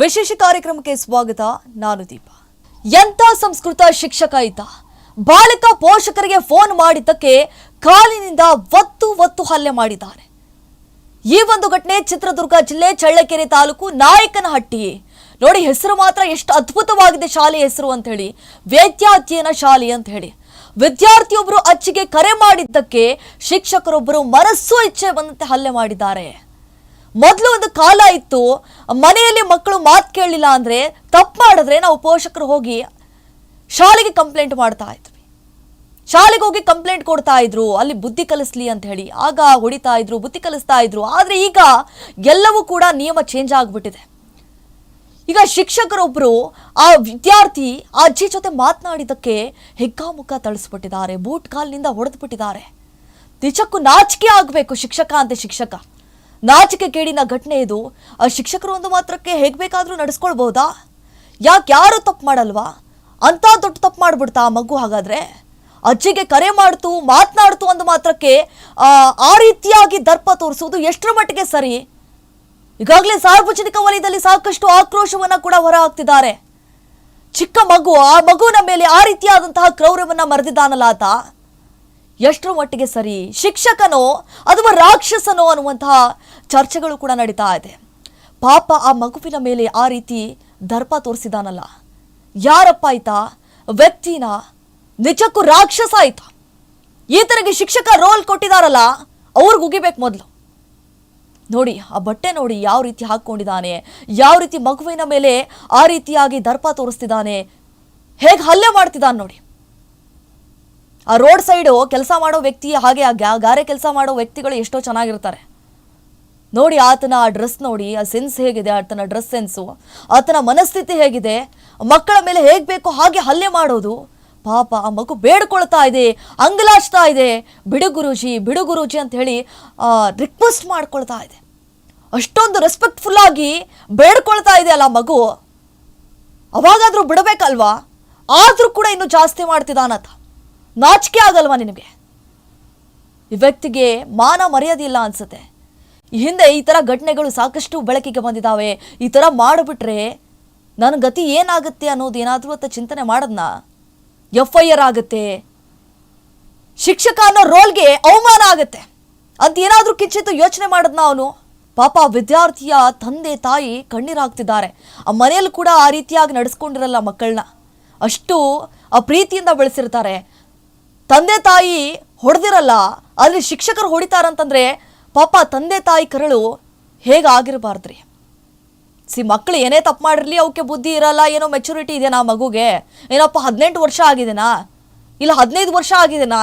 ವಿಶೇಷ ಕಾರ್ಯಕ್ರಮಕ್ಕೆ ಸ್ವಾಗತ, ನಾನು ದೀಪ. ಎಂತ ಸಂಸ್ಕೃತ ಶಿಕ್ಷಕ ಈತ ಬಾಲಕ ಪೋಷಕರಿಗೆ ಫೋನ್ ಮಾಡಿದ್ದಕ್ಕೆ ಕಾಲಿನಿಂದ ಒತ್ತು ಒತ್ತು ಹಲ್ಲೆ ಮಾಡಿದ್ದಾರೆ. ಈ ಒಂದು ಘಟನೆ ಚಿತ್ರದುರ್ಗ ಜಿಲ್ಲೆ ಚಳ್ಳಕೆರೆ ತಾಲೂಕು ನಾಯಕನಹಟ್ಟಿ. ನೋಡಿ, ಹೆಸರು ಮಾತ್ರ ಎಷ್ಟು ಅದ್ಭುತವಾಗಿದೆ ಶಾಲೆ ಹೆಸರು ಅಂತ ಹೇಳಿ ವೇದ್ಯಾಧ್ಯಯನ ಶಾಲೆ ಅಂತ ಹೇಳಿ ವಿದ್ಯಾರ್ಥಿಯೊಬ್ಬರು ಅಚ್ಚಿಗೆ ಕರೆ ಮಾಡಿದ್ದಕ್ಕೆ ಶಿಕ್ಷಕರೊಬ್ಬರು ಮನಸ್ಸು ಇಚ್ಛೆ ಬಂದಂತೆ ಹಲ್ಲೆ ಮಾಡಿದ್ದಾರೆ. ಮೊದಲು ಒಂದು ಕಾಲ ಇತ್ತು, ಮನೆಯಲ್ಲಿ ಮಕ್ಕಳು ಮಾತು ಕೇಳಲಿಲ್ಲ ಅಂದರೆ ತಪ್ಪು ಮಾಡಿದ್ರೆ ನಾವು ಪೋಷಕರು ಹೋಗಿ ಶಾಲೆಗೆ ಕಂಪ್ಲೇಂಟ್ ಮಾಡ್ತಾ ಇದ್ವಿ. ಶಾಲೆಗೆ ಹೋಗಿ ಕಂಪ್ಲೇಂಟ್ ಕೊಡ್ತಾ ಇದ್ರು, ಅಲ್ಲಿ ಬುದ್ಧಿ ಕಲಿಸ್ಲಿ ಅಂತ ಹೇಳಿ. ಆಗ ಹೊಡಿತಾ ಇದ್ರು, ಬುದ್ಧಿ ಕಲಿಸ್ತಾ ಇದ್ರು. ಆದರೆ ಈಗ ಎಲ್ಲವೂ ಕೂಡ ನಿಯಮ ಚೇಂಜ್ ಆಗಿಬಿಟ್ಟಿದೆ. ಈಗ ಶಿಕ್ಷಕರೊಬ್ಬರು ಆ ವಿದ್ಯಾರ್ಥಿ ಅಜ್ಜಿ ಜೊತೆ ಮಾತನಾಡಿದ್ದಕ್ಕೆ ಹೆಗ್ಗಾಮುಖ ತಳಿಸ್ಬಿಟ್ಟಿದ್ದಾರೆ, ಬೂಟ್ ಕಾಲ್ನಿಂದ ಹೊಡೆದ್ಬಿಟ್ಟಿದ್ದಾರೆ. ನಿಜಕ್ಕೂ ನಾಚಿಕೆ ಆಗಬೇಕು ಶಿಕ್ಷಕ ಅಂತ ಶಿಕ್ಷಕ. ನಾಚಿಕೆ ಕೇಡಿನ ಘಟನೆ ಇದು. ಆ ಶಿಕ್ಷಕರು ಒಂದು ಮಾತ್ರಕ್ಕೆ ಹೇಗೆ ಬೇಕಾದರೂ ನಡೆಸ್ಕೊಳ್ಬೋದಾ? ಯಾಕೆ ಯಾರು ತಪ್ಪು ಮಾಡಲ್ವಾ? ಅಂತ ದೊಡ್ಡ ತಪ್ಪು ಮಾಡಿಬಿಡ್ತಾ ಆ ಮಗು ಹಾಗಾದರೆ? ಅಜ್ಜಿಗೆ ಕರೆ ಮಾಡ್ತು ಮಾತನಾಡ್ತು ಒಂದು ಮಾತ್ರಕ್ಕೆ ಆ, ರೀತಿಯಾಗಿ ದರ್ಪ ತೋರಿಸುವುದು ಎಷ್ಟರ ಮಟ್ಟಿಗೆ ಸರಿ? ಈಗಾಗಲೇ ಸಾರ್ವಜನಿಕ ವಲಯದಲ್ಲಿ ಸಾಕಷ್ಟು ಆಕ್ರೋಶವನ್ನು ಕೂಡ ಹೊರ ಹಾಕ್ತಿದ್ದಾರೆ ಚಿಕ್ಕ ಮಗು ಆ ಮಗುವಿನ ಮೇಲೆ ಆ ರೀತಿಯಾದಂತಹ ಕ್ರೌರ್ಯವನ್ನು ಮರೆದಿದ್ದಾನಲ್ಲ ಆತ. ಎಷ್ಟರ ಮಟ್ಟಿಗೆ ಸರಿ? ಶಿಕ್ಷಕನೋ ಅಥವಾ ರಾಕ್ಷಸನೋ ಅನ್ನುವಂತಹ ಚರ್ಚೆಗಳು ಕೂಡ ನಡೀತಾ ಇದೆ. ಪಾಪ ಆ ಮಗುವಿನ ಮೇಲೆ ಆ ರೀತಿ ದರ್ಪ ತೋರಿಸಿದಾನಲ್ಲ. ಯಾರಪ್ಪ ಆಯ್ತಾ ವ್ಯಕ್ತಿನ, ನಿಜಕ್ಕೂ ರಾಕ್ಷಸ ಆಯ್ತ ಈತನಿಗೆ ಶಿಕ್ಷಕ ರೋಲ್ ಕೊಟ್ಟಿದಾರಲ್ಲ, ಅವ್ರಿಗೆ ಉಗಿಬೇಕು ಮೊದಲು. ನೋಡಿ, ಆ ಬಟ್ಟೆ ನೋಡಿ ಯಾವ ರೀತಿ ಹಾಕ್ಕೊಂಡಿದ್ದಾನೆ, ಯಾವ ರೀತಿ ಮಗುವಿನ ಮೇಲೆ ಆ ರೀತಿಯಾಗಿ ದರ್ಪ ತೋರಿಸ್ತಿದ್ದಾನೆ, ಹೇಗೆ ಹಲ್ಲೆ ಮಾಡ್ತಿದ್ದಾನೆ ನೋಡಿ. ಆ ರೋಡ್ ಸೈಡು ಕೆಲಸ ಮಾಡೋ ವ್ಯಕ್ತಿ, ಹಾಗೆ ಆ ಗಾರೆ ಕೆಲಸ ಮಾಡೋ ವ್ಯಕ್ತಿಗಳು ಎಷ್ಟೋ ಚೆನ್ನಾಗಿರ್ತಾರೆ. ನೋಡಿ ಆತನ ಆ ಡ್ರೆಸ್ ನೋಡಿ, ಆ ಸೆನ್ಸ್ ಹೇಗಿದೆ, ಆತನ ಡ್ರೆಸ್ ಸೆನ್ಸು, ಆತನ ಮನಸ್ಥಿತಿ ಹೇಗಿದೆ, ಮಕ್ಕಳ ಮೇಲೆ ಹೇಗೆ ಬೇಕೋ ಹಾಗೆ ಹಲ್ಲೆ ಮಾಡೋದು. ಪಾಪ, ಆ ಮಗು ಬೇಡ್ಕೊಳ್ತಾ ಇದೆ, ಅಂಗಲಾಚ್ತಾ ಇದೆ. ಬಿಡು ಗುರೂಜಿ, ಬಿಡು ಗುರುಜಿ ಅಂತ ಹೇಳಿ ರಿಕ್ವೆಸ್ಟ್ ಮಾಡ್ಕೊಳ್ತಾ ಇದೆ. ಅಷ್ಟೊಂದು ರೆಸ್ಪೆಕ್ಟ್ಫುಲ್ ಆಗಿ ಬೇಡ್ಕೊಳ್ತಾ ಇದೆ ಅಲ್ಲ ಮಗು. ಅವಾಗಾದರೂ ಬಿಡಬೇಕಲ್ವಾ? ಆದರೂ ಕೂಡ ಇನ್ನೂ ಜಾಸ್ತಿ ಮಾಡ್ತಿದ್ದಾನತ. ನಾಚಿಕೆ ಆಗಲ್ವಾ ನಿನಗೆ? ಈ ವ್ಯಕ್ತಿಗೆ ಮಾನ ಮರ್ಯಾದೆ ಇಲ್ಲ ಅನ್ಸುತ್ತೆ. ಹಿಂದೆ ಈ ಥರ ಘಟನೆಗಳು ಸಾಕಷ್ಟು ಬೆಳಕಿಗೆ ಬಂದಿದ್ದಾವೆ ಈ ಥರ ಮಾಡಿಬಿಟ್ರೆ ನನ್ನ ಗತಿ ಏನಾಗುತ್ತೆ ಅನ್ನೋದು ಏನಾದರೂ ಅಂತ ಚಿಂತನೆ ಮಾಡದ್ನ? ಎಫ್ ಐ ಆರ್ ಆಗುತ್ತೆ. ಶಿಕ್ಷಕ ಅನ್ನೋ ರೋಲ್ಗೆ ಅವಮಾನ ಆಗುತ್ತೆ. ಅಂತ ಏನಾದರೂ ಕಿಂಚಿತ್ತು ಯೋಚನೆ ಮಾಡದ್ನ ಅವನು? ಪಾಪ ವಿದ್ಯಾರ್ಥಿಯ ತಂದೆ ತಾಯಿ ಕಣ್ಣೀರಾಗ್ತಿದ್ದಾರೆ. ಆ ಮನೆಯಲ್ಲಿ ಕೂಡ ಆ ರೀತಿಯಾಗಿ ನಡೆಸ್ಕೊಂಡಿರಲ್ಲ ಮಕ್ಕಳನ್ನ ಅಷ್ಟು ಆ ಪ್ರೀತಿಯಿಂದ ಬೆಳೆಸಿರ್ತಾರೆ. ತಂದೆ ತಾಯಿ ಹೊಡೆದಿರಲ್ಲ, ಅಲ್ಲಿ ಶಿಕ್ಷಕರು ಹೊಡಿತಾರಂತಂದ್ರೆ ಪಾಪ ತಂದೆ ತಾಯಿ ಕರಳು ಹೇಗಾಗಿರಬಾರ್ದ್ರಿ? ಸಿ ಮಕ್ಕಳು ಏನೇ ತಪ್ಪು ಮಾಡಿರಲಿ ಅವಕ್ಕೆ ಬುದ್ಧಿ ಇರಲ್ಲ, ಏನೋ ಮೆಚುರಿಟಿ ಇದೆಯಾ ಮಗುಗೆ, ಏನಪ್ಪ ಹದಿನೆಂಟು ವರ್ಷ ಆಗಿದೆನಾ? ಇಲ್ಲ ಹದಿನೈದು ವರ್ಷ ಆಗಿದೆನಾ?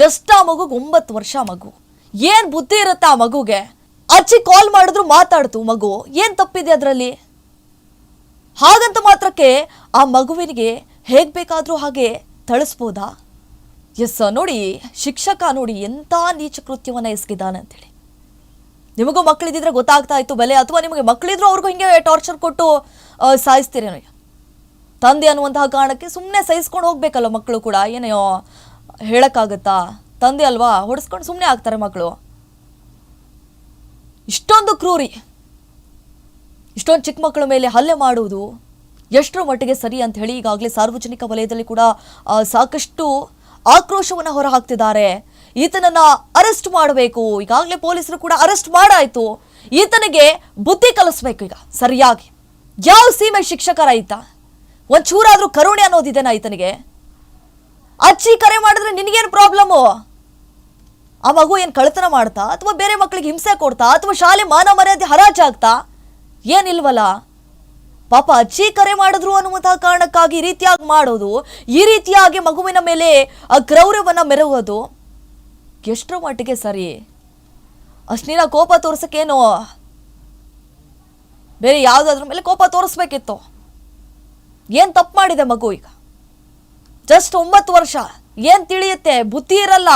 ಜಸ್ಟ್ ಆ ಮಗುಗೆ ಒಂಬತ್ತು ವರ್ಷ ಮಗು. ಏನು ಬುದ್ಧಿ ಇರುತ್ತೆ ಆ ಮಗುಗೆ? ಅಚ್ಚಿ ಕಾಲ್ ಮಾಡಿದ್ರು ಮಾತಾಡ್ತು ಮಗು, ಏನು ತಪ್ಪಿದೆ ಅದರಲ್ಲಿ? ಹಾಗಂತ ಮಾತ್ರಕ್ಕೆ ಆ ಮಗುವಿನಿಗೆ ಹೇಗೆ ಬೇಕಾದರೂ ಹಾಗೆ ಥಳಿಸ್ಬೋದಾ? ಎಸ್, ನೋಡಿ, ಶಿಕ್ಷಕ ನೋಡಿ ಎಂಥ ನೀಚ ಕೃತ್ಯವನ್ನು ಎಸಗಿದ್ದಾನೆ ಅಂತೇಳಿ. ನಿಮಗೂ ಮಕ್ಕಳಿದ್ದಿದ್ರೆ ಗೊತ್ತಾಗ್ತಾ ಇತ್ತು ಬೆಲೆ, ಅಥವಾ ನಿಮಗೆ ಮಕ್ಕಳಿದ್ರು ಅವ್ರಿಗೂ ಹಿಂಗೆ ಟಾರ್ಚರ್ ಕೊಟ್ಟು ಸಾಯಿಸ್ತೀರಿ ತಂದೆ ಅನ್ನುವಂತಹ ಕಾರಣಕ್ಕೆ ಸುಮ್ಮನೆ ಸಹಿಸ್ಕೊಂಡು ಹೋಗ್ಬೇಕಲ್ಲ ಮಕ್ಕಳು ಕೂಡ ಏನೋ ಹೇಳೋಕ್ಕಾಗತ್ತಾ? ತಂದೆ ಅಲ್ವಾ? ಹೊಡೆಸ್ಕೊಂಡು ಸುಮ್ಮನೆ ಆಗ್ತಾರೆ ಮಕ್ಕಳು. ಇಷ್ಟೊಂದು ಕ್ರೂರಿ. ಇಷ್ಟೊಂದು ಚಿಕ್ಕ ಮಕ್ಕಳ ಮೇಲೆ ಹಲ್ಲೆ ಮಾಡುವುದು ಎಷ್ಟರ ಮಟ್ಟಿಗೆ ಸರಿ ಅಂತ ಹೇಳಿ ಈಗಾಗಲೇ ಸಾರ್ವಜನಿಕ ವಲಯದಲ್ಲಿ ಕೂಡ ಸಾಕಷ್ಟು ಆಕ್ರೋಶವನ್ನು ಹೊರಹಾಕ್ತಿದ್ದಾರೆ. ಈತನನ್ನ ಅರೆಸ್ಟ್ ಮಾಡಬೇಕು. ಈಗಾಗಲೇ ಪೊಲೀಸರು ಕೂಡ ಅರೆಸ್ಟ್ ಮಾಡಾಯ್ತು. ಈತನಿಗೆ ಬುದ್ಧಿ ಕಲಿಸ್ಬೇಕು ಈಗ, ಸರಿಯಾಗಿ. ಯಾವ ಸೀಮೆ ಶಿಕ್ಷಕರ ಈತ? ಒಂಚೂರಾದ್ರೂ ಕರುಣೆ ಅನ್ನೋದಿದೆನಾ ಈತನಿಗೆ? ಅಚ್ಚಿ ಕರೆ ಮಾಡಿದ್ರೆ ನಿನಗೇನು ಪ್ರಾಬ್ಲಮ್ಮು ಆ ಮಗು ಏನು ಕಳ್ತನ ಮಾಡ್ತಾ, ಅಥವಾ ಬೇರೆ ಮಕ್ಕಳಿಗೆ ಹಿಂಸೆ ಕೊಡ್ತಾ, ಅಥವಾ ಶಾಲೆ ಮಾನ ಮರ್ಯಾದೆ ಹರಾಜಾಗ್ತಾ? ಏನಿಲ್ವಲ್ಲ ಪಾಪ ಅಜ್ಜಿ ಕರೆ ಮಾಡಿದ್ರು ಅನ್ನುವಂತಹ ಕಾರಣಕ್ಕಾಗಿ ಈ ರೀತಿಯಾಗಿ ಮಾಡೋದು, ಈ ರೀತಿಯಾಗಿ ಮಗುವಿನ ಮೇಲೆ ಆ ಕ್ರೌರ್ಯವನ್ನು ಮೆರಗೋದು, ಎಷ್ಟರ ಮಟ್ಟಿಗೆ ಸರಿ? ಅಷ್ಟಿನ ಕೋಪ ತೋರ್ಸಕ್ಕೇನು? ಬೇರೆ ಯಾವುದಾದ್ರ ಮೇಲೆ ಕೋಪ ತೋರಿಸ್ಬೇಕಿತ್ತು. ಏನು ತಪ್ಪು ಮಾಡಿದೆ ಮಗು ಈಗ? ಜಸ್ಟ್ ಒಂಬತ್ತು ವರ್ಷ. ಏನು ತಿಳಿಯುತ್ತೆ? ಬುದ್ಧಿ ಇರಲ್ಲ.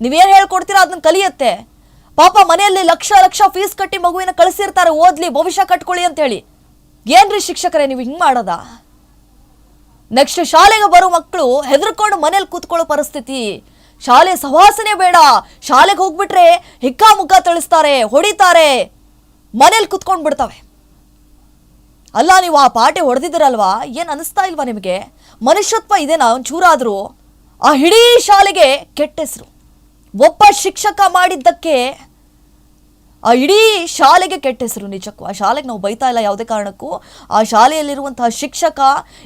ನೀವೇನು ಹೇಳ್ಕೊಡ್ತೀರಾ? ಅದನ್ನ ಕಲಿಯುತ್ತೆ. ಪಾಪ ಮನೆಯಲ್ಲಿ ಲಕ್ಷ ಲಕ್ಷ ಫೀಸ್ ಕಟ್ಟಿ ಮಗುವಿನ ಕಳಿಸಿರ್ತಾರೆ. ಓದ್ಲಿ, ಭವಿಷ್ಯ ಕಟ್ಕೊಳ್ಳಿ ಅಂತ ಹೇಳಿ ಏನ್ರಿ ಶಿಕ್ಷಕರೇ, ನೀವು ಹಿಂಗೆ ಮಾಡೋದಾ? ನೆಕ್ಸ್ಟ್ ಶಾಲೆಗೆ ಬರೋ ಮಕ್ಕಳು ಹೆದರ್ಕೊಂಡು ಮನೇಲಿ ಕೂತ್ಕೊಳ್ಳೋ ಪರಿಸ್ಥಿತಿ. ಶಾಲೆ ಸವಾಸನೆ ಬೇಡ. ಶಾಲೆಗೆ ಹೋಗ್ಬಿಟ್ರೆ ಹಿಕ್ಕಾ ಮುಖ ತಳಿಸ್ತಾರೆ ಹೊಡಿತಾರೆ. ಮನೇಲಿ ಕುತ್ಕೊಂಡು ಬಿಡ್ತವೆ. ಅಲ್ಲ, ನೀವು ಆ ಪಾಠ ಹೊಡೆದಿದ್ದೀರಲ್ವಾ? ಏನು ಅನಿಸ್ತಾ ಇಲ್ವಾ ನಿಮಗೆ? ಮನುಷ್ಯತ್ವ ಇದೆನಾ ಒಂಚೂರಾದರೂ. ಆ ಇಡೀ ಶಾಲೆಗೆ ಕೆಟ್ಟ ಹೆಸರು. ಒಬ್ಬ ಶಿಕ್ಷಕ ಮಾಡಿದ್ದಕ್ಕೆ ಇಡೀ ಶಾಲೆಗೆ ಕೆಟ್ಟ ಹೆಸರು ನಿಜಕ್ಕೂ. ಆ ಶಾಲೆಗೆ ನಾವು ಬೈತಾ ಇಲ್ಲ ಯಾವುದೇ ಕಾರಣಕ್ಕೂ. ಆ ಶಾಲೆಯಲ್ಲಿರುವಂತಹ ಶಿಕ್ಷಕ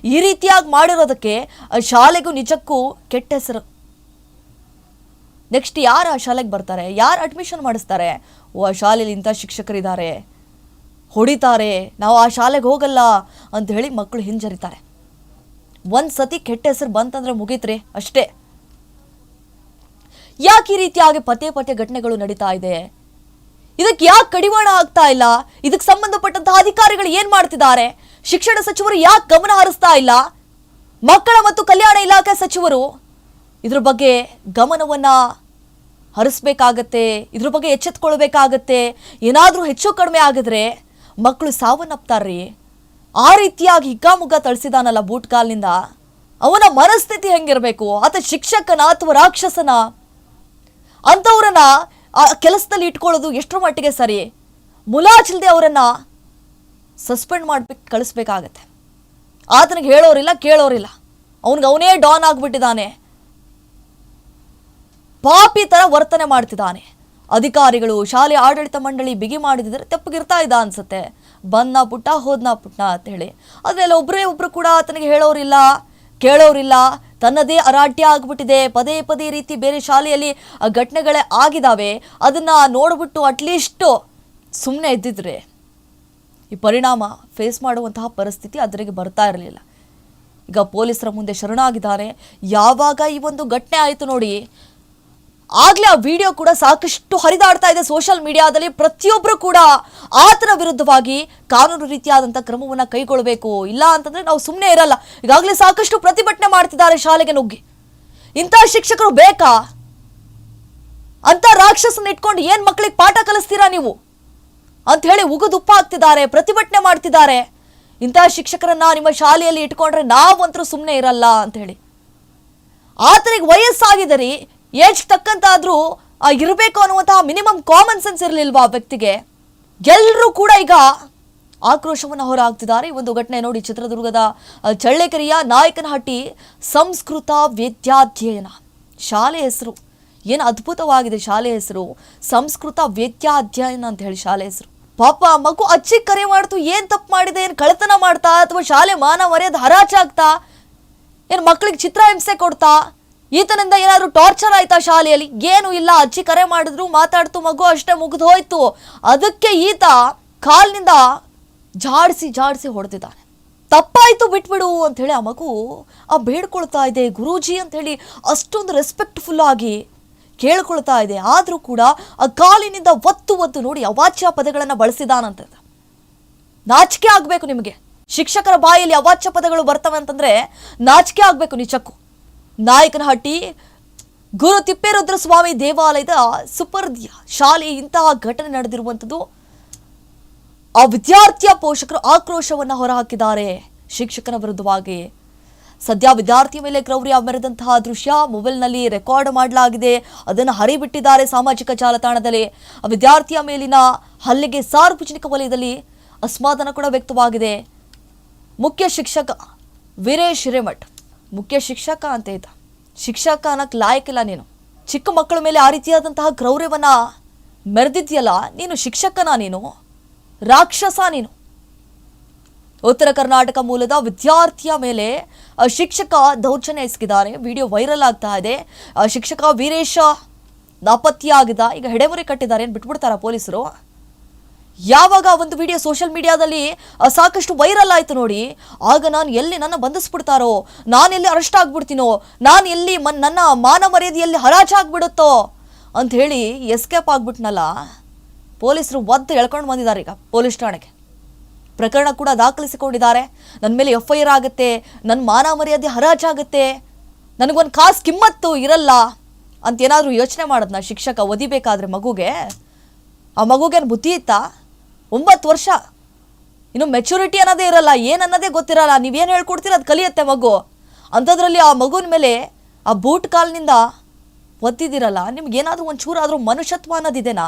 ಈ ರೀತಿಯಾಗಿ ಮಾಡಿರೋದಕ್ಕೆ ಆ ಶಾಲೆಗೂ ನಿಜಕ್ಕೂ ಕೆಟ್ಟ ಹೆಸರು. ನೆಕ್ಸ್ಟ್ ಯಾರು ಆ ಶಾಲೆಗೆ ಬರ್ತಾರೆ? ಯಾರು ಅಡ್ಮಿಷನ್ ಮಾಡಿಸ್ತಾರೆ? ಓ, ಆ ಶಾಲೆಯಲ್ಲಿ ಇಂಥ ಶಿಕ್ಷಕರಿದ್ದಾರೆ. ಹೊಡಿತಾರೆ. ನಾವು ಆ ಶಾಲೆಗೆ ಹೋಗಲ್ಲ ಅಂತ ಹೇಳಿ ಮಕ್ಕಳು ಹಿಂಜರಿತಾರೆ. ಒಂದು ಸತಿ ಕೆಟ್ಟ ಹೆಸರು ಬಂತಂದ್ರೆ ಮುಗೀತ್ರಿ ಅಷ್ಟೇ. ಯಾಕೆ ಈ ರೀತಿಯಾಗಿ ಪದೇ ಪದೇ ಘಟನೆಗಳು ನಡೀತಾ ಇದೆ? ಇದಕ್ಕೆ ಯಾಕೆ ಕಡಿವಾಣ ಆಗ್ತಾ ಇಲ್ಲ? ಇದಕ್ಕೆ ಸಂಬಂಧಪಟ್ಟಂತಹ ಅಧಿಕಾರಿಗಳು ಏನ್ ಮಾಡ್ತಿದ್ದಾರೆ? ಶಿಕ್ಷಣ ಸಚಿವರು ಯಾಕೆ ಗಮನ ಹರಿಸ್ತಾ ಇಲ್ಲ? ಮಕ್ಕಳ ಮತ್ತು ಕಲ್ಯಾಣ ಇಲಾಖೆ ಸಚಿವರು ಇದ್ರ ಬಗ್ಗೆ ಗಮನವನ್ನ ಹರಿಸ್ಬೇಕಾಗತ್ತೆ, ಇದ್ರ ಬಗ್ಗೆ ಎಚ್ಚೆತ್ಕೊಳ್ಬೇಕಾಗತ್ತೆ. ಏನಾದರೂ ಹೆಚ್ಚು ಕಡಿಮೆ ಆಗಿದ್ರೆ ಮಕ್ಕಳು ಸಾವನ್ನಪ್ತಾರ್ರಿ. ಆ ರೀತಿಯಾಗಿ ಹಿಗ್ಗಾಮುಗ್ಗ ತಳಿಸಿದಾನಲ್ಲ ಬೂಟ್ ಕಾಲ್ನಿಂದ. ಅವನ ಮನಸ್ಥಿತಿ ಹೆಂಗಿರಬೇಕು? ಆತ ಶಿಕ್ಷಕನ ಅಥವಾ ರಾಕ್ಷಸನ? ಅಂಥವ್ರನ್ನ ಆ ಕೆಲಸದಲ್ಲಿ ಇಟ್ಕೊಳ್ಳೋದು ಎಷ್ಟರ ಮಟ್ಟಿಗೆ ಸರಿ? ಮುಲಾಜಿಲ್ದೆ ಅವರನ್ನು ಸಸ್ಪೆಂಡ್ ಮಾಡ್ಬೇಕು, ಕಳಿಸ್ಬೇಕಾಗತ್ತೆ. ಆತನಿಗೆ ಹೇಳೋರಿಲ್ಲ, ಕೇಳೋರಿಲ್ಲ. ಅವನಿಗೆ ಅವನೇ ಡಾನ್ ಆಗಿಬಿಟ್ಟಿದ್ದಾನೆ. ಪಾಪಿ ಥರ ವರ್ತನೆ ಮಾಡ್ತಿದ್ದಾನೆ. ಅಧಿಕಾರಿಗಳು, ಶಾಲೆ ಆಡಳಿತ ಮಂಡಳಿ ಬಿಗಿ ಮಾಡಿದ್ರೆ ತೆಪ್ಪಗಿರ್ತಾ ಇದ್ದ ಅನ್ಸುತ್ತೆ. ಬಂದ್ನ ಪುಟ್ಟ, ಹೋದ್ನ ಪುಟ್ಟ ಅಂತ ಹೇಳಿ. ಅದ್ರಲ್ಲಿ ಒಬ್ಬರೇ ಒಬ್ರು ಕೂಡ ಆತನಿಗೆ ಹೇಳೋರಿಲ್ಲ. ಕೇಳೋರಿಲ್ಲ. ತನ್ನದೇ ಅರಾಟ್ಯ ಆಗ್ಬಿಟ್ಟಿದೆ. ಪದೇ ಪದೇ ರೀತಿ ಬೇರೆ ಶಾಲೆಯಲ್ಲಿ ಘಟನೆಗಳೇ ಆಗಿದಾವೆ. ಅದನ್ನು ನೋಡಿಬಿಟ್ಟು ಅಟ್ಲೀಸ್ಟ್ ಸುಮ್ಮನೆ ಇದ್ದಿದ್ರೆ ಈ ಪರಿಣಾಮ ಫೇಸ್ ಮಾಡುವಂತಹ ಪರಿಸ್ಥಿತಿ ಅದರಿಗೆ ಬರ್ತಾ ಇರಲಿಲ್ಲ. ಈಗ ಪೊಲೀಸರ ಮುಂದೆ ಶರಣಾಗಿದ್ದಾರೆ. ಯಾವಾಗ ಈ ಒಂದು ಘಟನೆ ಆಯಿತು ನೋಡಿ ಆಗ್ಲೇ ಆ ವಿಡಿಯೋ ಕೂಡ ಸಾಕಷ್ಟು ಹರಿದಾಡ್ತಾ ಇದೆ ಸೋಷಿಯಲ್ ಮೀಡಿಯಾದಲ್ಲಿ. ಪ್ರತಿಯೊಬ್ಬರು ಕೂಡ ಆತನ ವಿರುದ್ಧವಾಗಿ ಕಾನೂನು ರೀತಿಯಾದಂಥ ಕ್ರಮವನ್ನ ಕೈಗೊಳ್ಳಬೇಕು ಇಲ್ಲ ಅಂತಂದ್ರೆ ನಾವು ಸುಮ್ಮನೆ ಇರಲ್ಲ. ಈಗಾಗಲೇ ಸಾಕಷ್ಟು ಪ್ರತಿಭಟನೆ ಮಾಡ್ತಿದ್ದಾರೆ ಶಾಲೆಗೆ ನುಗ್ಗಿ. ಇಂಥ ಶಿಕ್ಷಕರು ಬೇಕಾ? ಅಂತ ರಾಕ್ಷಸನ ಇಟ್ಕೊಂಡು ಏನ್ ಮಕ್ಕಳಿಗೆ ಪಾಠ ಕಲಿಸ್ತೀರಾ ನೀವು? ಅಂತ ಹೇಳಿ ಉಗುದುಪ್ಪ ಆಗ್ತಿದ್ದಾರೆ, ಪ್ರತಿಭಟನೆ ಮಾಡ್ತಿದ್ದಾರೆ. ಇಂತಹ ಶಿಕ್ಷಕರನ್ನ ನಿಮ್ಮ ಶಾಲೆಯಲ್ಲಿ ಇಟ್ಕೊಂಡ್ರೆ ನಾವಂತರೂ ಸುಮ್ಮನೆ ಇರಲ್ಲ ಅಂತ ಹೇಳಿ. ಆತನಿಗೆ ವಯಸ್ಸಾಗಿದೆ ಏಜ್ ತಕ್ಕಂತಾದ್ರೂ ಇರಬೇಕು ಅನ್ನುವಂತಹ ಮಿನಿಮಮ್ ಕಾಮನ್ ಸೆನ್ಸ್ ಇರಲಿಲ್ವಾ ವ್ಯಕ್ತಿಗೆ? ಎಲ್ಲರೂ ಕೂಡ ಈಗ ಆಕ್ರೋಶವನ್ನು ಹೊರಹಾಕ್ತಿದ್ದಾರೆ. ಈ ಒಂದು ಘಟನೆ ನೋಡಿ ಚಿತ್ರದುರ್ಗದ ಚಳ್ಳಕೆರೆಯ ನಾಯಕನಹಟ್ಟಿ ಸಂಸ್ಕೃತ ವೇದ್ಯಾಧ್ಯಯನ. ಶಾಲೆ ಹೆಸರು. ಏನು ಅದ್ಭುತವಾಗಿದೆ ಶಾಲೆ ಹೆಸರು. ಸಂಸ್ಕೃತ ವೇದ್ಯಾಧ್ಯಯನ ಅಂತ ಹೇಳಿ ಶಾಲೆ ಹೆಸರು. ಪಾಪ ಮಗು ಅಚ್ಚಿ ಕರೆ ಮಾಡ್ತು, ಏನು ತಪ್ಪು ಮಾಡಿದೆ, ಏನು ಕಳ್ತನ ಮಾಡ್ತಾ, ಅಥವಾ ಶಾಲೆ ಮಾನ ಮರ್ಯಾದೆ ಹರಾಜಾಗ್ತಾ ಏನು ಮಕ್ಳಿಗೆ ಚಿತ್ರ ಹಿಂಸೆ ಕೊಡ್ತಾ ಈತನಿಂದ ಏನಾದ್ರು ಟಾರ್ಚರ್ ಆಯ್ತಾ ಶಾಲೆಯಲ್ಲಿ? ಏನು ಇಲ್ಲ, ಅಜ್ಜಿ ಕರೆ ಮಾಡಿದ್ರು, ಮಾತಾಡ್ತು, ಮಗು ಅಷ್ಟೇ ಮುಗಿದು ಹೋಯ್ತು. ಅದಕ್ಕೆ ಈತ ಕಾಲ್ನಿಂದ ಜಾಡಿಸಿ ಜಾಡಿಸಿ ಹೊಡೆದಿದ್ದಾನೆ. ತಪ್ಪಾಯ್ತು ಬಿಟ್ಬಿಡು ಅಂತ ಹೇಳಿ ಆ ಮಗು ಆ ಬೇಡ್ಕೊಳ್ತಾ ಇದೆ, ಗುರೂಜಿ ಅಂತ ಹೇಳಿ ಅಷ್ಟೊಂದು ರೆಸ್ಪೆಕ್ಟ್ಫುಲ್ ಆಗಿ ಕೇಳ್ಕೊಳ್ತಾ ಇದೆ. ಆದರೂ ಕೂಡ ಆ ಕಾಲಿನಿಂದ ಒತ್ತು ಒತ್ತು ನೋಡಿ ಅವಾಚ್ಯ ಪದಗಳನ್ನು ಬಳಸಿದಾನಂತ. ನಾಚಿಕೆ ಆಗಬೇಕು ನಿಮಗೆ. ಶಿಕ್ಷಕರ ಬಾಯಲ್ಲಿ ಅವಾಚ್ಯ ಪದಗಳು ಬರ್ತವೆ ಅಂತಂದ್ರೆ ನಾಚಿಕೆ ಆಗಬೇಕು ನಿಜಕ್ಕೂ. ನಾಯಕನಹಟ್ಟಿ ಗುರು ತಿಪ್ಪೇರುದ್ರ ಸ್ವಾಮಿ ದೇವಾಲಯದ ಸುಪರ್ದಿಯ ಶಾಲೆ ಇಂತಹ ಘಟನೆ ನಡೆದಿರುವಂಥದ್ದು. ಆ ವಿದ್ಯಾರ್ಥಿಯ ಪೋಷಕರು ಆಕ್ರೋಶವನ್ನು ಹೊರಹಾಕಿದ್ದಾರೆ. ಶಿಕ್ಷಕನ ವಿರುದ್ಧವಾಗಿ ಸದ್ಯ ವಿದ್ಯಾರ್ಥಿ ಮೇಲೆ ಕ್ರೌರ್ಯ ಮೆರೆದಂತಹ ದೃಶ್ಯ ಮೊಬೈಲ್ನಲ್ಲಿ ರೆಕಾರ್ಡ್ ಮಾಡಲಾಗಿದೆ. ಅದನ್ನು ಹರಿಬಿಟ್ಟಿದ್ದಾರೆ ಸಾಮಾಜಿಕ ಜಾಲತಾಣದಲ್ಲಿ. ಆ ವಿದ್ಯಾರ್ಥಿಯ ಮೇಲಿನ ಹಲ್ಲೆಗೆ ಸಾರ್ವಜನಿಕ ವಲಯದಲ್ಲಿ ಅಸಮಾಧಾನ ಕೂಡ ವ್ಯಕ್ತವಾಗಿದೆ. ಮುಖ್ಯ ಶಿಕ್ಷಕ ವೀರೇಶ್ ಹಿರೇಮಠ್ ಮುಖ್ಯ ಶಿಕ್ಷಕ ಅಂತ ಇದ್ದ. ಶಿಕ್ಷಕ ಅನ್ನೋಕ್ಕೆ ಲಾಯಕ್ಕಿಲ್ಲ ನೀನು. ಚಿಕ್ಕ ಮಕ್ಕಳ ಮೇಲೆ ಆ ರೀತಿಯಾದಂತಹ ಕ್ರೌರ್ಯವನ್ನ ಮೆರೆದಿದ್ಯಲ್ಲ ನೀನು ಶಿಕ್ಷಕನ ನೀನು? ರಾಕ್ಷಸ ನೀನು? ಉತ್ತರ ಕರ್ನಾಟಕ ಮೂಲದ ವಿದ್ಯಾರ್ಥಿಯ ಮೇಲೆ ಶಿಕ್ಷಕ ದೌರ್ಜನ್ಯ ಎಸಗಿದ್ದಾರೆ. ವಿಡಿಯೋ ವೈರಲ್ ಆಗ್ತಾ ಇದೆ. ಶಿಕ್ಷಕ ವೀರೇಶ ನಾಪತ್ತೆಯಾಗಿದ್ದ ಈಗ ಹೆಡೆಮುರಿ ಕಟ್ಟಿದ್ದಾರೆ ಏನು ಬಿಟ್ಬಿಡ್ತಾರ ಪೊಲೀಸರು? ಯಾವಾಗ ಒಂದು ವಿಡಿಯೋ ಸೋಷಿಯಲ್ ಮೀಡಿಯಾದಲ್ಲಿ ಸಾಕಷ್ಟು ವೈರಲ್ ಆಯ್ತು ನೋಡಿ, ಆಗ ನಾನು ಎಲ್ಲಿ ನನ್ನ ಬಂಧಿಸ್ಬಿಡ್ತಾರೋ ಎಲ್ಲಿ ಅರೆಸ್ಟ್ ಆಗ್ಬಿಡ್ತೀನೋ, ನಾನು ಎಲ್ಲಿ ಮನ್, ನನ್ನ ಮಾನ ಮರ್ಯಾದೆಯಲ್ಲಿ ಹರಾಜಾಗ್ಬಿಡುತ್ತೋ ಅಂತ ಹೇಳಿ ಎಸ್ಕೇಪ್ ಆಗ್ಬಿಟ್ನಲ್ಲ, ಪೊಲೀಸರು ಒದ್ದು ಎಳ್ಕೊಂಡು ಬಂದಿದ್ದಾರೆ ಈಗ ಪೊಲೀಸ್ ಠಾಣೆಗೆ. ಪ್ರಕರಣ ಕೂಡ ದಾಖಲಿಸಿಕೊಂಡಿದ್ದಾರೆ. ನನ್ನ ಮೇಲೆ ಎಫ್ ಐ ಆರ್ ಆಗುತ್ತೆ ನನ್ನ ಮಾನ ಮರ್ಯಾದೆ ಹರಾಜಾಗುತ್ತೆ ನನಗೊಂದು ಕಾಸು ಕಿಮ್ಮತ್ತು ಇರಲ್ಲ ಅಂತ ಏನಾದರೂ ಯೋಚನೆ ಮಾಡೋದ್ನ ಶಿಕ್ಷಕ ಒದಿಬೇಕಾದ್ರೆ ಮಗುಗೆ? ಆ ಮಗುಗೇನು ಬುದ್ಧಿ ಇತ್ತಾ? ಒಂಬತ್ತು ವರ್ಷ. ಇನ್ನು ಮೆಚುರಿಟಿ ಅನ್ನೋದೇ ಇರಲ್ಲ ಏನನ್ನೋದೇ ಗೊತ್ತಿರಲ್ಲ, ನೀವೇನು ಹೇಳ್ಕೊಡ್ತೀರ ಅದು ಕಲಿಯುತ್ತೆ ಮಗು. ಅಂಥದ್ರಲ್ಲಿ ಆ ಮಗುವಿನ ಮೇಲೆ ಆ ಬೂಟ್ ಕಾಲ್ನಿಂದ ಒತ್ತಿದ್ದೀರಲ್ಲ ನಿಮ್ಗೇನಾದರೂ ಒಂಚೂರಾದರೂ ಮನುಷ್ಯತ್ವ ಅನ್ನೋದಿದೆನಾ?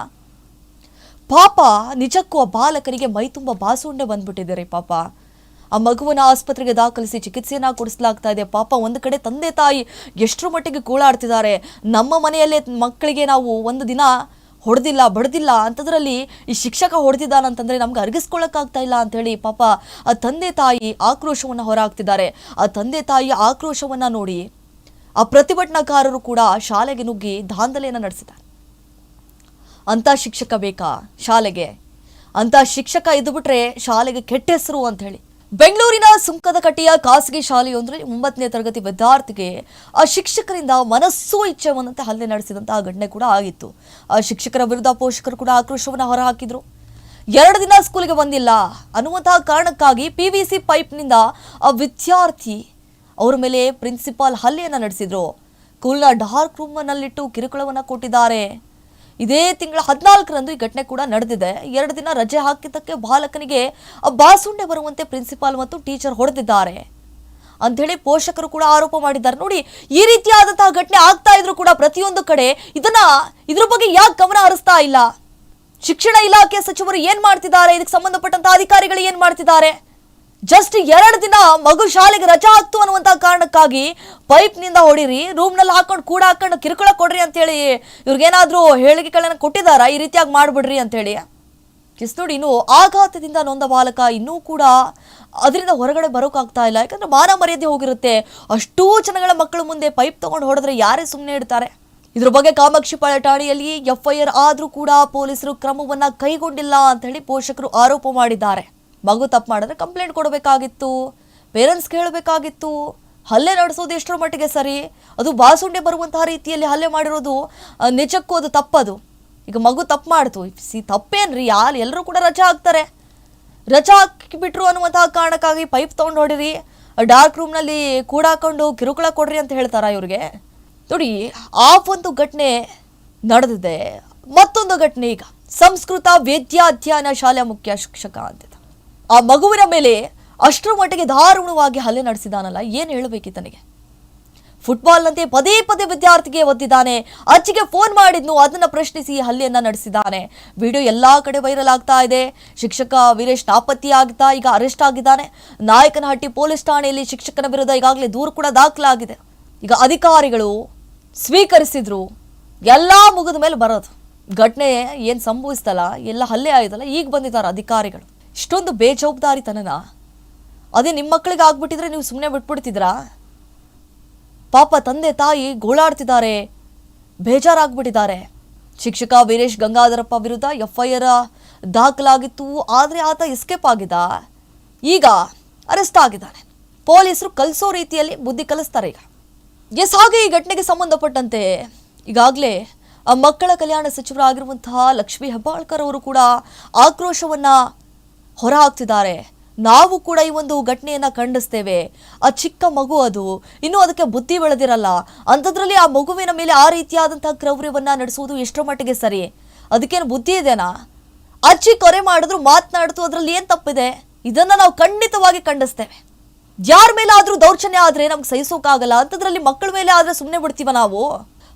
ಪಾಪ ನಿಜಕ್ಕೂ ಆ ಬಾಲಕರಿಗೆ ಮೈ ತುಂಬ ಬಾಸುಂಡೆ ಬಂದ್ಬಿಟ್ಟಿದೆ ರೀ ಪಾಪ. ಆ ಮಗುವನ್ನು ಆಸ್ಪತ್ರೆಗೆ ದಾಖಲಿಸಿ ಚಿಕಿತ್ಸೆಯನ್ನು ಕೊಡಿಸಲಾಗ್ತಾ ಇದೆ. ಪಾಪ ಒಂದು ಕಡೆ ತಂದೆ ತಾಯಿ ಎಷ್ಟರ ಮಟ್ಟಿಗೆ ಕೂಳಾಡ್ತಿದ್ದಾರೆ. ನಮ್ಮ ಮನೆಯಲ್ಲೇ ಮಕ್ಕಳಿಗೆ ನಾವು ಒಂದು ದಿನ ಹೊಡೆದಿಲ್ಲ, ಬಡ್ದಿಲ್ಲ ಅಂಥದ್ರಲ್ಲಿ ಈ ಶಿಕ್ಷಕ ಹೊಡೆದಿದ್ದಾನಂತಂದ್ರೆ ನಮ್ಗೆ ಅರ್ಗಿಸ್ಕೊಳ್ಳೋಕ್ಕಾಗ್ತಾ ಇಲ್ಲ ಅಂತೇಳಿ ಪಾಪ ಆ ತಂದೆ ತಾಯಿ ಆಕ್ರೋಶವನ್ನು ಹೊರಹಾಕ್ತಿದ್ದಾರೆ. ಆ ತಂದೆ ತಾಯಿ ಆಕ್ರೋಶವನ್ನ ನೋಡಿ ಆ ಪ್ರತಿಭಟನಾಕಾರರು ಕೂಡ ಶಾಲೆಗೆ ನುಗ್ಗಿ ದಾಂಧಲೆಯನ್ನು ನಡೆಸಿದ್ದಾರೆ. ಅಂತ ಶಿಕ್ಷಕ ಬೇಕಾ ಶಾಲೆಗೆ? ಅಂತ ಶಿಕ್ಷಕ ಇದ್ದು ಬಿಟ್ರೆ ಶಾಲೆಗೆ ಕೆಟ್ಟ ಹೆಸರು ಅಂತ ಹೇಳಿ ಬೆಂಗಳೂರಿನ ಸುಂಕದಕಟ್ಟೆಯ ಖಾಸಗಿ ಶಾಲೆಯೊಂದರಲ್ಲಿ ಒಂಬತ್ತನೇ ತರಗತಿ ವಿದ್ಯಾರ್ಥಿಗೆ ಆ ಶಿಕ್ಷಕರಿಂದ ಮನಸ್ಸು ಇಚ್ಛೆ ಬಂದಂತೆ ಹಲ್ಲೆ ನಡೆಸಿದಂತಹ ಘಟನೆ ಕೂಡ ಆಗಿತ್ತು. ಆ ಶಿಕ್ಷಕರ ವಿರುದ್ಧ ಪೋಷಕರು ಕೂಡ ಆಕ್ರೋಶವನ್ನು ಹೊರಹಾಕಿದ್ರು. ಎರಡು ದಿನ ಸ್ಕೂಲಿಗೆ ಬಂದಿಲ್ಲ. ಅನ್ನುವಂತಹ ಕಾರಣಕ್ಕಾಗಿ ಪಿ ವಿ ಸಿ ಪೈಪ್ನಿಂದ ಆ ವಿದ್ಯಾರ್ಥಿ ಅವರ ಮೇಲೆ ಪ್ರಿನ್ಸಿಪಾಲ್ ಹಲ್ಲೆಯನ್ನು ನಡೆಸಿದ್ರು. ಸ್ಕೂಲ್ನ ಡಾರ್ಕ್ ರೂಮ್ನಲ್ಲಿಟ್ಟು ಕಿರುಕುಳವನ್ನು ಕೊಟ್ಟಿದ್ದಾರೆ. ಇದೇ ತಿಂಗಳ ಹದಿನಾಲ್ಕರಂದು ಈ ಘಟನೆ ಕೂಡ ನಡೆದಿದೆ. ಎರಡು ದಿನ ರಜೆ ಹಾಕಿದ್ದಕ್ಕೆ ಬಾಲಕನಿಗೆ ಬಾಸುಂಡೆ ಬರುವಂತೆ ಪ್ರಿನ್ಸಿಪಾಲ್ ಮತ್ತು ಟೀಚರ್ ಹೊಡೆದಿದ್ದಾರೆ. ಅಂಥೇಳಿ ಪೋಷಕರು ಕೂಡ ಆರೋಪ ಮಾಡಿದ್ದಾರೆ. ನೋಡಿ, ಈ ರೀತಿಯಾದಂತಹ ಘಟನೆ ಆಗ್ತಾ ಇದ್ರು ಕೂಡ ಪ್ರತಿಯೊಂದು ಕಡೆ ಇದನ್ನ ಇದ್ರ ಬಗ್ಗೆ ಯಾಕೆ ಗಮನ ಹರಿಸ್ತಾ ಇಲ್ಲ? ಶಿಕ್ಷಣ ಇಲಾಖೆ ಸಚಿವರು ಏನ್ ಮಾಡ್ತಿದ್ದಾರೆ? ಇದಕ್ಕೆ ಸಂಬಂಧಪಟ್ಟಂತಹ ಅಧಿಕಾರಿಗಳು ಏನ್ ಮಾಡ್ತಿದ್ದಾರೆ? ಜಸ್ಟ್ ಎರಡು ದಿನ ಮಗು ಶಾಲೆಗೆ ರಜಾ ಆಗ್ತು ಅನ್ನುವಂತ ಕಾರಣಕ್ಕಾಗಿ ಪೈಪ್ನಿಂದ ಹೊಡಿರಿ ರೂಮ್ನಲ್ಲಿ ಹಾಕೊಂಡು ಕೂಡ ಹಾಕೊಂಡು ಕಿರುಕುಳ ಕೊಡ್ರಿ ಅಂತೇಳಿ ಇವ್ರಿಗೇನಾದ್ರೂ ಹೇಳಿಕೆಗಳನ್ನ ಕೊಟ್ಟಿದಾರ ಈ ರೀತಿಯಾಗಿ ಮಾಡ್ಬಿಡ್ರಿ ಅಂತೇಳಿ. ಕಿಸ್ ನೋಡಿ, ಇನ್ನು ಆಘಾತದಿಂದ ನೊಂದ ಬಾಲಕ ಇನ್ನೂ ಕೂಡ ಅದರಿಂದ ಹೊರಗಡೆ ಬರೋಕ್ಕಾಗ್ತಾ ಇಲ್ಲ. ಯಾಕಂದ್ರೆ ಮಾನ ಮರ್ಯಾದೆ ಹೋಗಿರುತ್ತೆ. ಅಷ್ಟೂ ಜನಗಳ ಮಕ್ಕಳ ಮುಂದೆ ಪೈಪ್ ತಗೊಂಡು ಹೊಡೆದ್ರೆ ಯಾರೇ ಸುಮ್ಮನೆ ಇಡ್ತಾರೆ ಇದ್ರ ಬಗ್ಗೆ ಕಾಮಾಕ್ಷಿ ಠಾಣೆಯಲ್ಲಿ ಎಫ್ಐಆರ್ ಆದರೂ ಕೂಡ ಪೊಲೀಸರು ಕ್ರಮವನ್ನ ಕೈಗೊಂಡಿಲ್ಲ ಅಂತ ಹೇಳಿ ಪೋಷಕರು ಆರೋಪ ಮಾಡಿದ್ದಾರೆ. ಮಗು ತಪ್ಪು ಮಾಡಿದ್ರೆ ಕಂಪ್ಲೇಂಟ್ ಕೊಡಬೇಕಾಗಿತ್ತು ಪೇರೆಂಟ್ಸ್ ಕೇಳಬೇಕಾಗಿತ್ತು, ಹಲ್ಲೆ ನಡೆಸೋದು ಎಷ್ಟರ ಮಟ್ಟಿಗೆ ಸರಿ? ಅದು ಬಾಸುಂಡೆ ಬರುವಂತಹ ರೀತಿಯಲ್ಲಿ ಹಲ್ಲೆ ಮಾಡಿರೋದು ನಿಜಕ್ಕೂ ಅದು ತಪ್ಪದು. ಈಗ ಮಗು ತಪ್ಪು ಮಾಡ್ತು. ಸಿ ತಪ್ಪೇನ್ರಿ? ಯಾರು ಎಲ್ಲರೂ ಕೂಡ ರಜಾ ಹಾಕ್ತಾರೆ. ರಜಾ ಹಾಕಿಬಿಟ್ರು ಅನ್ನುವಂತಹ ಕಾರಣಕ್ಕಾಗಿ ಪೈಪ್ ತೊಗೊಂಡು ಹೊಡಿರಿ. ಡಾರ್ಕ್ ರೂಮ್ನಲ್ಲಿ ಕೂಡಾಕೊಂಡು ಕಿರುಕುಳ ಕೊಡ್ರಿ ಅಂತ ಹೇಳ್ತಾರ ಇವ್ರಿಗೆ? ನೋಡಿ ಆ ಒಂದು ಘಟನೆ ನಡೆದಿದೆ. ಮತ್ತೊಂದು ಘಟನೆ ಈಗ. ಸಂಸ್ಕೃತ ವೇದ್ಯಾಧ್ಯಯನ ಶಾಲೆ ಮುಖ್ಯ ಶಿಕ್ಷಕ ಅಂತಿದ್ದ ಆ ಮಗುವಿನ ಮೇಲೆ ಅಷ್ಟರ ಮಟ್ಟಿಗೆ ದಾರುಣವಾಗಿ ಹಲ್ಲೆ ನಡೆಸಿದಾನಲ್ಲ, ಏನು ಹೇಳಬೇಕು ತನಗೆ ಫುಟ್ಬಾಲ್ನಂತೆ ಪದೇ ಪದೇ ವಿದ್ಯಾರ್ಥಿಗೆ ಒದ್ದಿದ್ದಾನೆ. ಅಜ್ಜಿಗೆ ಫೋನ್ ಮಾಡಿದ್ನು, ಅದನ್ನು ಪ್ರಶ್ನಿಸಿ ಹಲ್ಲೆಯನ್ನು ನಡೆಸಿದ್ದಾನೆ. ವಿಡಿಯೋ ಎಲ್ಲ ಕಡೆ ವೈರಲ್ ಆಗ್ತಾ ಇದೆ. ಶಿಕ್ಷಕ ವೀರೇಶ್ ನಾಪತ್ತೆಯಾಗಿದ್ದ, ಈಗ ಅರೆಸ್ಟ್ ಆಗಿದ್ದಾನೆ. ನಾಯಕನಹಟ್ಟಿ ಪೊಲೀಸ್ ಠಾಣೆಯಲ್ಲಿ ಶಿಕ್ಷಕನ ವಿರುದ್ಧ ಈಗಾಗಲೇ ದೂರು ಕೂಡ ದಾಖಲಾಗಿದೆ. ಈಗ ಅಧಿಕಾರಿಗಳು ಸ್ವೀಕರಿಸಿದ್ರು, ಎಲ್ಲ ಮುಗಿದ ಮೇಲೆ ಬರೋದು. ಘಟನೆ ಏನು ಸಂಭವಿಸ್ತಲ್ಲ, ಎಲ್ಲ ಹಲ್ಲೆ ಆಯ್ತಲ್ಲ ಈಗ ಬಂದಿದ್ದಾರೆ ಅಧಿಕಾರಿಗಳು. ಇಷ್ಟೊಂದು ಬೇಜವಾಬ್ದಾರಿತನನ? ಅದೇ ನಿಮ್ಮ ಮಕ್ಕಳಿಗೆ ಆಗ್ಬಿಟ್ಟಿದ್ರೆ ನೀವು ಸುಮ್ಮನೆ ಬಿಟ್ಬಿಡ್ತಿದ್ರಾ ಪಾಪ ತಂದೆ ತಾಯಿ ಗೋಳಾಡ್ತಿದ್ದಾರೆ. ಬೇಜಾರಾಗ್ಬಿಟ್ಟಿದ್ದಾರೆ. ಶಿಕ್ಷಕ ವೀರೇಶ್ ಗಂಗಾಧರಪ್ಪ ವಿರುದ್ಧ ಎಫ್ ಐ ಆರ್ ದಾಖಲಾಗಿತ್ತು, ಆದರೆ ಆತ ಎಸ್ಕೇಪ್ ಆಗಿದ್ದ. ಈಗ ಅರೆಸ್ಟ್ ಆಗಿದ್ದಾನೆ. ಪೊಲೀಸರು ಕಲಿಸೋ ರೀತಿಯಲ್ಲಿ ಬುದ್ಧಿ ಕಲಿಸ್ತಾರೆ ಈಗ. ಎಸ್, ಹಾಗೆ ಈ ಘಟನೆಗೆ ಸಂಬಂಧಪಟ್ಟಂತೆ ಈಗಾಗಲೇ ಮಕ್ಕಳ ಕಲ್ಯಾಣ ಸಚಿವರಾಗಿರುವಂತಹ ಲಕ್ಷ್ಮೀ ಹೆಬ್ಬಾಳ್ಕರ್ ಅವರು ಕೂಡ ಆಕ್ರೋಶವನ್ನ ಹೊರಹಾಕ್ತಿದ್ದಾರೆ. ನಾವು ಕೂಡ ಈ ಒಂದು ಘಟನೆಯನ್ನ ಖಂಡಿಸ್ತೇವೆ. ಆ ಚಿಕ್ಕ ಮಗು ಅದು. ಇನ್ನೂ ಅದಕ್ಕೆ ಬುದ್ಧಿ ಬೆಳೆದಿರಲ್ಲ. ಅಂಥದ್ರಲ್ಲಿ ಆ ಮಗುವಿನ ಮೇಲೆ ಆ ರೀತಿಯಾದಂತಹ ಕ್ರೌರ್ಯವನ್ನ ನಡೆಸುವುದು ಎಷ್ಟರ ಮಟ್ಟಿಗೆ ಸರಿ? ಅದಕ್ಕೇನು ಬುದ್ಧಿ ಇದೆನಾ? ಅಜ್ಜಿ ಕೊರೆ ಮಾಡಿದ್ರು, ಮಾತನಾಡ್ತು, ಅದರಲ್ಲಿ ಏನು ತಪ್ಪಿದೆ? ಇದನ್ನ ನಾವು ಖಂಡಿತವಾಗಿ ಖಂಡಿಸ್ತೇವೆ. ಯಾರ ಮೇಲೆ ಆದ್ರೂ ದೌರ್ಜನ್ಯ ಆದ್ರೆ ನಮ್ಗೆ ಸಹಿಸೋಕ್ಕಾಗಲ್ಲ ಅಂಥದ್ರಲ್ಲಿ ಮಕ್ಕಳ ಮೇಲೆ ಆದ್ರೆ ಸುಮ್ಮನೆ ಬಿಡ್ತೀವ ನಾವು?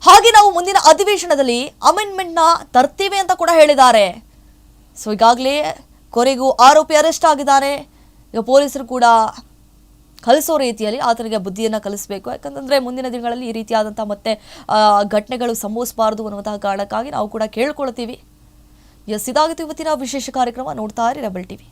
ಹಾಗೆ ನಾವು ಮುಂದಿನ ಅಧಿವೇಶನದಲ್ಲಿ ಅಮೆಂಡ್ಮೆಂಟ್ನ ತರ್ತೀವಿ ಅಂತ ಕೂಡ ಹೇಳಿದ್ದಾರೆ. ಸೊ ಈಗಾಗಲೇ ಕೊನೆಗೂ ಆರೋಪಿ ಅರೆಸ್ಟ್ ಆಗಿದ್ದಾನೆ ಈಗ ಪೊಲೀಸರು ಕೂಡ ಕಲಿಸೋ ರೀತಿಯಲ್ಲಿ ಆತನಿಗೆ ಬುದ್ಧಿಯನ್ನು ಕಲಿಸಬೇಕು. ಯಾಕಂತಂದರೆ ಮುಂದಿನ ದಿನಗಳಲ್ಲಿ ಈ ರೀತಿಯಾದಂಥ ಮತ್ತೆ ಘಟನೆಗಳು ಸಂಭವಿಸಬಾರದು ಅನ್ನುವಂತಹ ಕಾರಣಕ್ಕಾಗಿ ನಾವು ಕೂಡ ಕೇಳ್ಕೊಳ್ತೀವಿ. ಎಸ್, ಇದಾಗಿತ್ತು ಇವತ್ತಿನ ವಿಶೇಷ ಕಾರ್ಯಕ್ರಮ. ನೋಡ್ತಾ ಇರಿ ರೆಬಲ್ ಟಿವಿ